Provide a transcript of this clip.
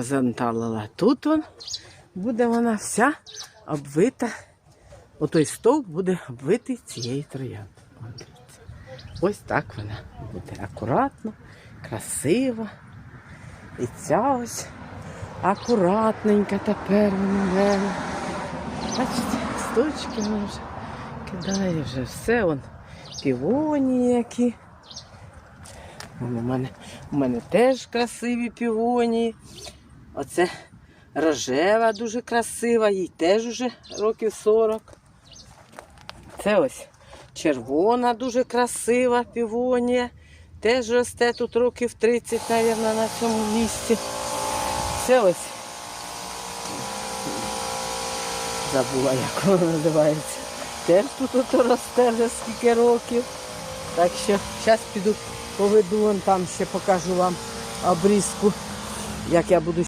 позанталила. Тут он буде вона вся обвита. Отой стовп буде обвитий цією трояндою. Ось так вона буде акуратно, красиво. І ця ось акуратненька тепер вона мене. Бачите, стучки вона вже кидає вже все. Вон півоні які. Вон У мене, у мене теж красиві півонії. Оце рожева дуже красива, їй теж уже років 40. Це ось червона дуже красива півонія. Теж росте тут років 30, мабуть, на цьому місці. Це ось. Забула, як вона називається. Теж тут ото росте вже скільки років. Так що зараз піду поведу, вон там ще покажу вам обрізку, як я буду